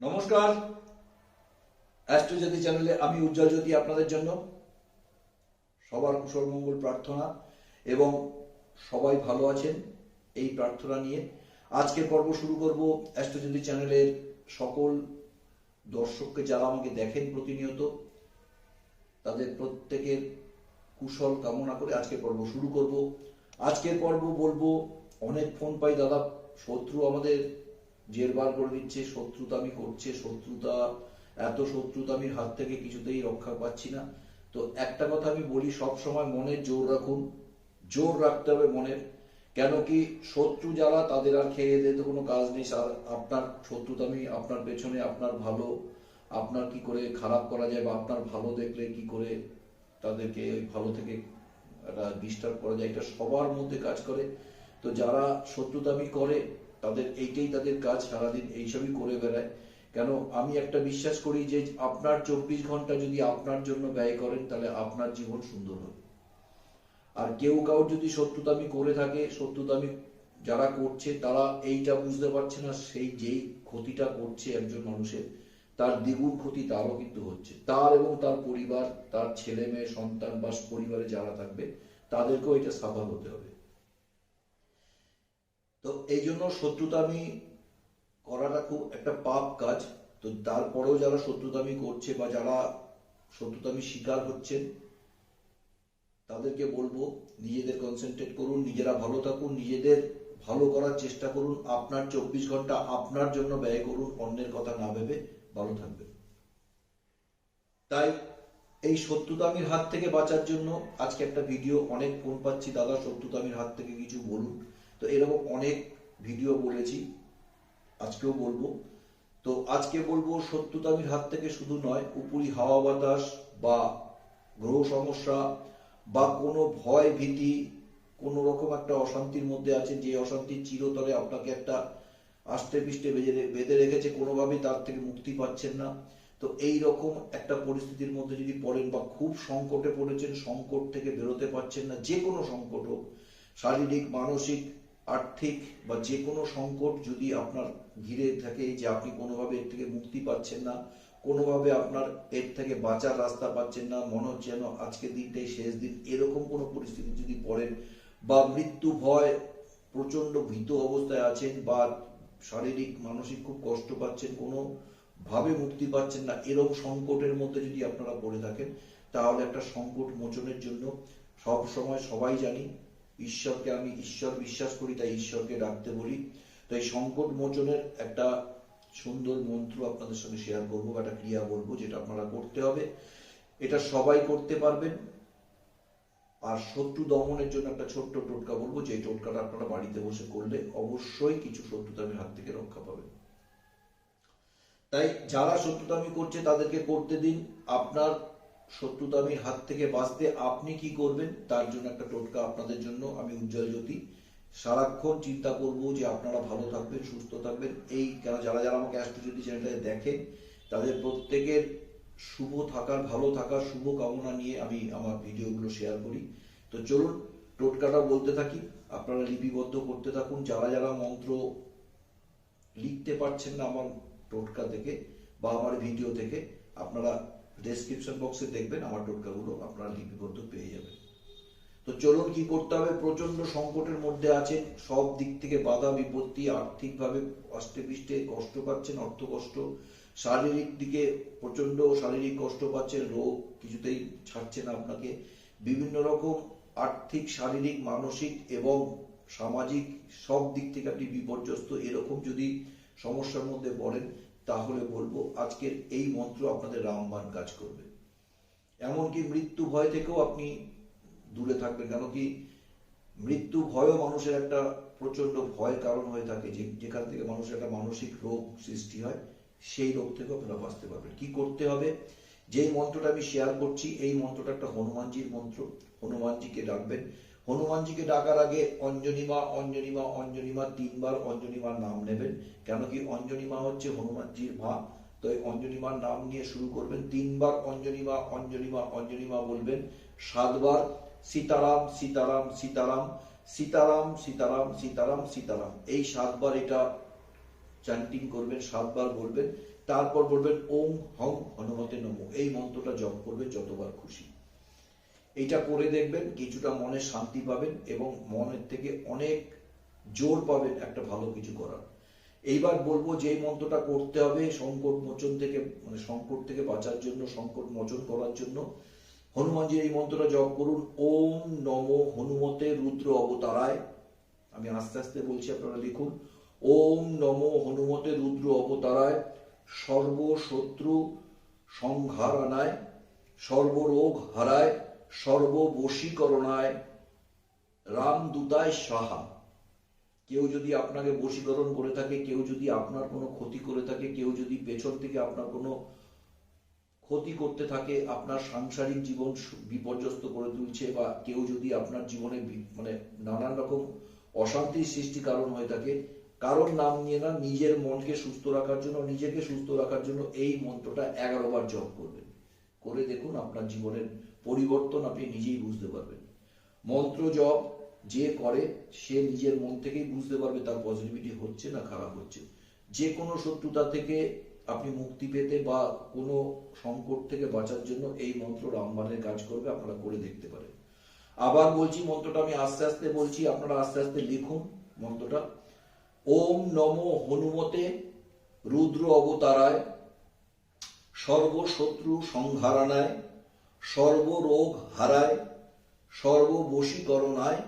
নমস্কার। অ্যাস্ট্রোজ্যোতি চ্যানেলে আমি উজ্জ্বল জ্যোতি আপনাদের জন্য। সবার কুশল মঙ্গল প্রার্থনা এবং সবাই ভালো আছেন এই প্রার্থনা নিয়ে। আজকের পর্ব শুরু করব অ্যাস্ট্রোজ্যোতি চ্যানেলের সকল দর্শককে যারা আমাকে দেখেন প্রতিনিয়ত, তাদের প্রত্যেকের কুশল কামনা করে আজকের পর্ব শুরু করব। আজকের পর্ব বলব, অনেক ফোন পাই দাদা, শত্রু আমাদের জেরবার করে দিচ্ছে, শত্রুতামি করছে, শত্রুতা, এত শত্রুতামির হাত থেকে কিছুতেই রক্ষা পাচ্ছি না। তো একটা কথা আমি বলি সব সময় মনের জোর রাখুন, জোর রাখতে হবে মনের। কেন কি শত্রু যারা, তাদের আর খেয়ে দিতে কোনো কাজ নেই। আপনার শত্রুতামি আপনার পেছনে, আপনার ভালো, আপনার কি করে খারাপ করা যায় বা আপনার ভালো দেখলে কি করে তাদেরকে ওই ভালো থেকে একটা ডিস্টার্ব করা যায়, এটা সবার মধ্যে কাজ করে। তো যারা শত্রুতামি করে তাদের, এইটাই তাদের কাজ সারাদিন, এইসবই করে বেড়ায়। কেন? আমি একটা বিশ্বাস করি যে আপনার চব্বিশ ঘণ্টা যদি আপনার জন্য ব্যয় করেন, তাহলে আপনার জীবন সুন্দর হবে। আর কেউ কাউর যদি শত্রুতামি করে থাকে শত্রুতামি যারা করছে, তারা এইটা বুঝতে পারছে না, সেই যেই ক্ষতিটা করছে একজন মানুষের, তার দ্বিগুণ ক্ষতি তারও কিন্তু হচ্ছে। তার এবং তার পরিবার, তার ছেলে মেয়ে সন্তান বা পরিবারে যারা থাকবে, তাদেরকেও এটা সাফার হতে হবে। তো এই জন্য শত্রুতামি করাটা খুব একটা পাপ কাজ। তো তারপরেও যারা শত্রুতামি করছে বা যারা শত্রুতামি শিকার হচ্ছেন, তাদেরকে বলব, নিজেদের কনসেন্ট্রেট করুন, নিজেরা ভালো থাকুন, নিজেদের ভালো করার চেষ্টা করুন, আপনার চব্বিশ ঘণ্টা আপনার জন্য ব্যয় করুন, অন্যের কথা না ভেবে ভালো থাকবেন। তাই এই শত্রুতামির হাত থেকে বাঁচার জন্য আজকে একটা ভিডিও, অনেক ফোন পাচ্ছি, দাদা, শত্রুতামির হাত থেকে কিছু বলুন। তো এরকম অনেক ভিডিও বলেছি, আজকেও বলব। তো আজকে বলব শত্রুতামির হাত থেকে শুধু নয়, উপরি হাওয়া বাতাস বা গ্রহ সমস্যা বা কোনো ভয় ভীতি, কোনো রকম একটা অশান্তির মধ্যে আছে, যে অশান্তির চিরতরে আপনাকে একটা আষ্টে পিষ্টে বেঁধে বেঁধে রেখেছে, কোনোভাবেই তার থেকে মুক্তি পাচ্ছেন না। তো এই রকম একটা পরিস্থিতির মধ্যে যদি পড়েন বা খুব সংকটে পড়েছেন, সংকট থেকে বেরোতে পারছেন না, যে কোনো সংকট হোক, শারীরিক, মানসিক আর্থিক বা যে কোনো সংকট যদি আপনার ঘিরে থাকে যে আপনি কোনোভাবে এর থেকে মুক্তি পাচ্ছেন না, কোনোভাবে আপনার এর থেকে বাঁচার রাস্তা পাচ্ছেন না, মনে হচ্ছে যেন আজকের দিনটাই শেষ দিন, এরকম কোনো পরিস্থিতি যদি পড়েন বা মৃত্যু ভয় প্রচণ্ড ভীত অবস্থায় আছেন বা শারীরিক, মানসিক খুব কষ্ট পাচ্ছেন কোনো ভাবে মুক্তি পাচ্ছেন না, এরকম সংকটের মধ্যে যদি আপনারা পড়ে থাকেন, তাহলে একটা সংকট মোচনের জন্য সব সময় সবাই জানি ঈশ্বরকে আমি ঈশ্বর বিশ্বাস করি, তাই ঈশ্বরকে ডাকতে বলি। তো এই সংকট মোচনের একটা সুন্দর মন্ত্র আপনাদের সঙ্গে শেয়ার করব বা একটা ক্রিয়া বলব, যেটা আপনারা করতে হবে। এটা সবাই করতে পারবেন। আর শত্রু দমনের জন্য একটা ছোট্ট টোটকা বলব, যে টোটকাটা আপনারা বাড়িতে বসে করলে অবশ্যই কিছু শত্রুতামির হাত থেকে রক্ষা পাবেন। তাই যারা শত্রুতামি করছে, তাদেরকে করতে দিন। আপনার শত্রুতামির হাত থেকে বাঁচতে আপনি কি করবেন, তার জন্য একটা টোটকা আপনাদের জন্য। আমি উজ্জ্বল জ্যোতি। সারাক্ষণ চিন্তা করব যে আপনারা ভালো থাকবেন, সুস্থ থাকবেন। এই কেন যারা যারা আমাকে অ্যাস্ট্রোজ্যোতি চ্যানেলটাকে দেখেন, তাদের প্রত্যেকের শুভ থাকার, ভালো থাকার শুভ কামনা নিয়ে আমি আমার ভিডিওগুলো শেয়ার করি। তো চলুন, টোটকাটা বলতে থাকি। আপনারা লিপিবদ্ধ করতে থাকুন। যারা যারা মন্ত্র লিখতে পারছেন না আমার টোটকা থেকে বা আমার ভিডিও থেকে, আপনারা ডেসক্রিপশন বক্সে দেখবেন, আমার টোটকাগুলো আপনারা লিপিবদ্ধ পেয়ে যাবেন। তো চলুন কি করতে হবে? প্রচণ্ড সংকটের মধ্যে আছেন সব দিক থেকে বাধা, বিপত্তি, আর্থিকভাবে অষ্টে পৃষ্ঠে কষ্ট পাচ্ছেন, অর্থ কষ্ট, শারীরিক দিকে প্রচণ্ড শারীরিক কষ্ট পাচ্ছেন, রোগ কিছুতেই ছাড়ছে না আপনাকে। বিভিন্ন রকম আর্থিক, শারীরিক, মানসিক এবং সামাজিক সব দিক থেকে আপনি বিপর্যস্ত, এরকম যদি সমস্যার মধ্যে পড়েন তাহলে বলব আজকের এই মন্ত্র আপনাদের রামবান কাজ করবে। এমনকি মৃত্যু ভয় থেকেও আপনি দূরে থাকবেন কেন কি মৃত্যু ভয়ও মানুষের একটা প্রচণ্ড ভয়ের কারণ হয়ে থাকে। যে যেখান থেকে মানুষের একটা মানসিক রোগ সৃষ্টি হয়, সেই রোগ থেকেও আপনারা বাঁচতে পারবেন। কি করতে হবে? যেই মন্ত্রটা আমি শেয়ার করছি, এই মন্ত্রটা একটা হনুমানজির মন্ত্র। হনুমানজিকে ডাকবেন হনুমানজিকে ডাকার আগে অঞ্জনিমা অঞ্জনিমা অঞ্জনিমা তিনবার অঞ্জনিমার নাম নেবেন। কেন কি অঞ্জনিমা হচ্ছে হনুমানজির মা। তো এই অঞ্জনিমার নাম নিয়ে শুরু করবেন। তিনবার অঞ্জনিমা অঞ্জনিমা অঞ্জনিমা বলবেন। সাতবার সীতারাম সীতারাম সীতারাম সীতারাম সীতারাম সীতারাম সীতারাম। এই সাতবার এটা চ্যান্টিং করবেন, সাতবার বলবেন। তারপর বলবেন, ওম হং হনুমতে নমো। এই মন্ত্রটা জপ করবেন যতবার খুশি। এইটা করে দেখবেন, কিছুটা মনে শান্তি পাবেন এবং মনের থেকে অনেক জোর পাবেন একটা ভালো কিছু করার। এইবার বলব যে মন্ত্রটা করতে হবে সংকট মোচন থেকে মানে সংকট থেকে বাঁচার জন্য, সংকট মোচন করার জন্য হনুমানজির এই মন্ত্রটা জপ করুন। ওম নম হনুমতে রুদ্র অবতারায়। আমি আস্তে আস্তে বলছি, আপনারা লিখুন। ওম নম হনুমতে রুদ্র অবতারায়, সর্বশত্রু সংহারানায় সর্বরোগ হারায় সর্ববশীকরণায় রামদূতায় সাহা। কেউ যদি আপনাকে বশীকরণ করে থাকে, কেউ যদি আপনার কোনো ক্ষতি করে থাকে, কেউ যদি পেছন থেকে আপনার কোনো ক্ষতি করতে থাকে, আপনার সাংসারিক জীবন বিপর্যস্ত করে তুলছে বা কেউ যদি আপনার জীবনে মানে নানান রকম অশান্তির সৃষ্টি কারণ হয়ে থাকে কারণ নাম নিয়ে না নিজের মনকে সুস্থ রাখার জন্য, নিজেকে সুস্থ রাখার জন্য এই মন্ত্রটা এগারো বার জপ করবেন। করে দেখুন আপনার জীবনের পরিবর্তন আপনি নিজেই বুঝতে পারবেন। মন্ত্র জপ যে করে, সে নিজের মন থেকেই বুঝতে পারবে তার পজিটিভিটি হচ্ছে না খারাপ হচ্ছে। যে কোনো শত্রুতা থেকে আপনি মুক্তি পেতে বা কোনো সংকট থেকে বাঁচার জন্য এই মন্ত্র রামবানের কাজ করবে, আপনারা করে দেখতে পারেন। আবার বলছি, মন্ত্রটা আমি আস্তে আস্তে বলছি, আপনারা আস্তে আস্তে লিখুন মন্ত্রটা। ওম নম হনুমতে রুদ্র অবতারায় সর্বশত্রু সংহারানায় সর্বরোগ হারায়, সর্ববশীকরণায়,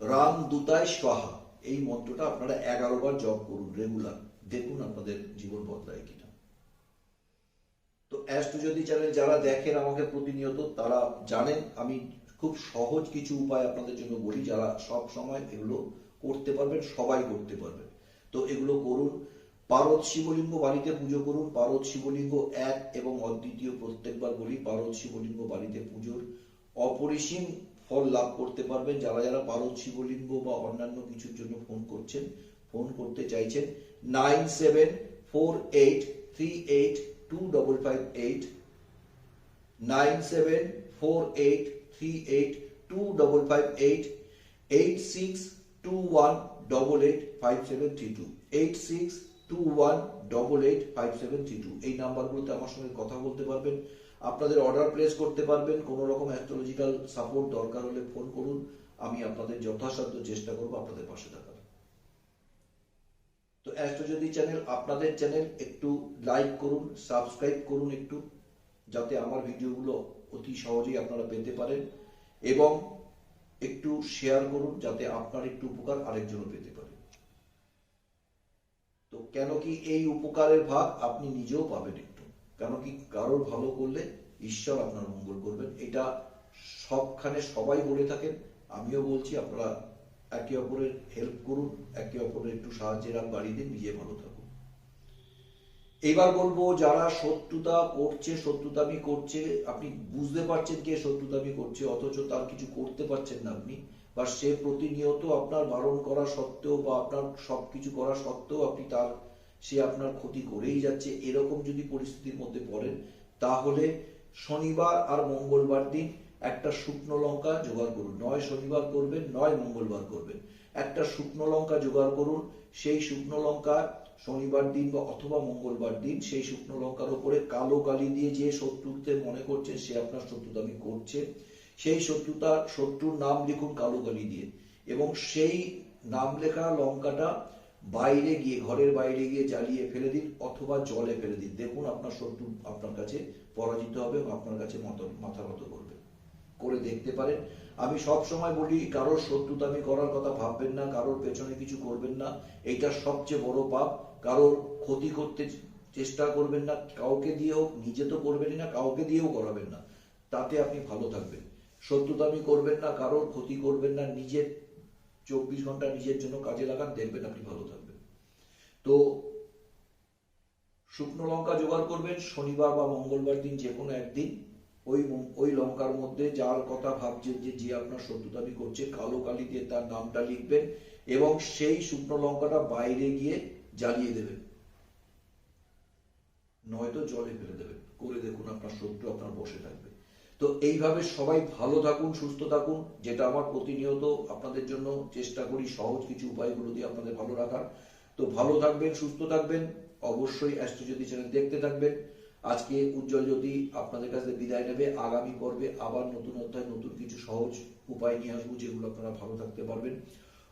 রাম দূতায় স্বাহা। এই মন্ত্রটা আপনারা এগারো বার জপ করুন রেগুলার দেখুন আপনাদের জীবন বদলায় কিনা। তো অ্যাস্ট্রো যদি চ্যানেল যারা দেখেন আমাকে প্রতিনিয়ত, তারা জানেন। আমি খুব সহজ কিছু উপায় আপনাদের জন্য বলি, যারা সব সময় এগুলো করতে পারবেন, সবাই করতে পারবেন। তো এগুলো করুন। পারদ শিবলিঙ্গ বাড়িতে পুজো করুন। পারদ শিবলিঙ্গ এক এবং অদ্বিতীয় প্রত্যেকবার বলি, পারদ শিবলিঙ্গ বাড়িতে পুজোর অপরিসীম ফল লাভ করতে পারবেন। যারা যারা পারদ শিবলিঙ্গ বা অন্যান্য কিছুর জন্য ফোন করছেন ফোন করতে চাইছেন nine seven four eight three eight two double five eight nine seven four eight three eight two double five eight eight six two one double eight five seven three two eight six two one double eight five seven three two এই নাম্বারগুলোতে আমার সঙ্গে কথা বলতে পারবেন, আপনাদের order place করতে পারবেন, কোনো রকম অ্যাস্ট্রোলজিক্যাল সাপোর্ট দরকার হলে ফোন করুন, আমি আপনাদের যথাসাধ্য চেষ্টা করব আপনাদের পাশে থাকার। তো অ্যাস্ট্রোলজি চ্যানেল আপনাদের চ্যানেল একটু লাইক করুন সাবস্ক্রাইব করুন একটু, যাতে আমার ভিডিওগুলো অতি সহজেই আপনারা পেতে পারেন, এবং একটু শেয়ার করুন, যাতে আপনার একটু উপকার আরেকজনও পেতে পারে। কেন কি এই উপকারের ভাগ আপনি নিজেও পাবেন একটু? কেন কি কারোর ভালো করলে ঈশ্বর আপনার মঙ্গল করবেন? এটা সবখানে সবাই বলে থাকেন। আমিও বলছি, আপনারা একে অপরের হেল্প করুন, একে অপরের একটু সাহায্যের হাত বাড়িয়ে দিন নিজে ভালো থাকুন। এবার বলব, যারা শত্রুতা করছে, শত্রুতামি করছে, আপনি বুঝতে পারছেন কে শত্রুতামি করছে, অথচ তার কিছু করতে পারছেন না আপনি। বা সে প্রতিনিয়ত আপনার বারণ করা সত্ত্বেও বা আপনার সবকিছু করা সত্ত্বেও আপনি তার, সে আপনার ক্ষতি করেই যাচ্ছে, এরকম যদি পরিস্থিতির মধ্যে পড়েন, তাহলে শনিবার আর মঙ্গলবার দিন একটা শুকনো লঙ্কা জোগাড় করুন। নয় শনিবার করবেন, নয় মঙ্গলবার করবেন। একটা শুকনো লঙ্কা জোগাড় করুন, সেই শুকনো লঙ্কা শনিবার দিন বা অথবা মঙ্গলবার দিন, সেই শুকনো লঙ্কার উপরে কালো কালি দিয়ে যে শত্রুতে মনে করছে সে আপনার শত্রুতামি করছে। সেই শত্রুতা, শত্রুর নাম লিখুন কালো কালি দিয়ে। এবং সেই নাম লেখা লঙ্কাটা বাইরে গিয়ে, ঘরের বাইরে গিয়ে জ্বালিয়ে ফেলে দিন অথবা জলে ফেলে দিন। দেখুন আপনার শত্রু আপনার কাছে পরাজিত হবে এবং আপনার কাছে মাথা মতো করবে। করে দেখতে পারেন। আমি সব সময় বলি, কারোর শত্রুতামি করার কথা ভাববেন না, কারোর পেছনে কিছু করবেন না। এটা সবচেয়ে বড় পাপ। কারোর ক্ষতি করতে চেষ্টা করবেন না। কাউকে দিয়ে হোক নিজে তো করবেনই না, কাউকে দিয়েও করাবেন না। তাতে আপনি ভালো থাকবেন। শত্রুতামি করবেন না, কারোর ক্ষতি করবেন না, নিজের চব্বিশ ঘণ্টা নিজের জন্য কাজে লাগান, দেখবেন আপনি ভালো থাকবেন। তো শুকনো লঙ্কা জোগাড় করবেন, শনিবার বা মঙ্গলবার দিন যে কোনো একদিন, ওই ওই লঙ্কার মধ্যে যার কথা ভাবছেন যে যে আপনার শত্রুতামি করছে কালো কালি দিয়ে তার নামটা লিখবেন এবং সেই শুকনো লঙ্কাটা বাইরে গিয়ে জ্বালিয়ে দেবেন। নয়তো জলে ফেলে দেবেন। করে দেখুন আপনার শত্রু আপনার বসে থাকবে। তো এইভাবে সবাই ভালো থাকুন, সুস্থ থাকুন, যেটা আমার প্রতিনিয়ত আপনাদের জন্য চেষ্টা করি সহজ কিছু উপায়গুলো দিয়ে আপনাদের ভালো রাখার। তো ভালো থাকবেন, সুস্থ থাকবেন, অবশ্যই অ্যাস্ট্রোজ্যোতি চ্যানেল দেখতে থাকবেন। আজকে উজ্জ্বল জ্যোতি আপনাদের কাছে বিদায় নেবে। আগামী পর্বে আবার নতুন অধ্যায়, নতুন কিছু সহজ উপায় নিয়ে আসব যেগুলো আপনারা ভালো থাকতে পারবেন।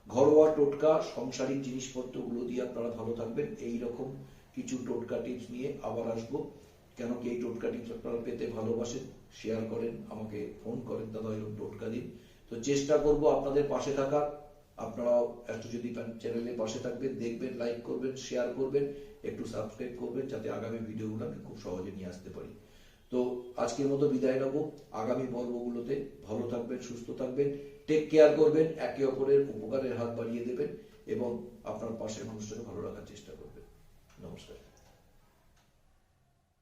ঘরোয়া টোটকা, সংসারিক জিনিসপত্রগুলো দিয়ে আপনারা ভালো থাকবেন। এই রকম কিছু টোটকা টিপস নিয়ে আবার আসব। কেন কি এই টোটকা টিপস আপনারা পেতে ভালোবাসেন? শেয়ার করেন, আমাকে ফোন করেন, দাদা, এরকম টোটকা দিন। তো চেষ্টা করব আপনাদের পাশে থাকার। আপনারাও একটু যদি চ্যানেলে পাশে থাকবেন, দেখবেন লাইক করবেন শেয়ার করবেন, একটু সাবস্ক্রাইব করবেন, যাতে আগামী ভিডিওগুলো আমি খুব সহজে নিয়ে আসতে পারি। তো আজকের মতো বিদায় নেব। আগামী পর্বগুলোতে ভালো থাকবেন, সুস্থ থাকবেন টেক কেয়ার করবেন, একে অপরের উপকারের হাত বাড়িয়ে দেবেন এবং আপনার পাশের মানুষটাকে ভালো রাখার চেষ্টা করবেন। নমস্কার।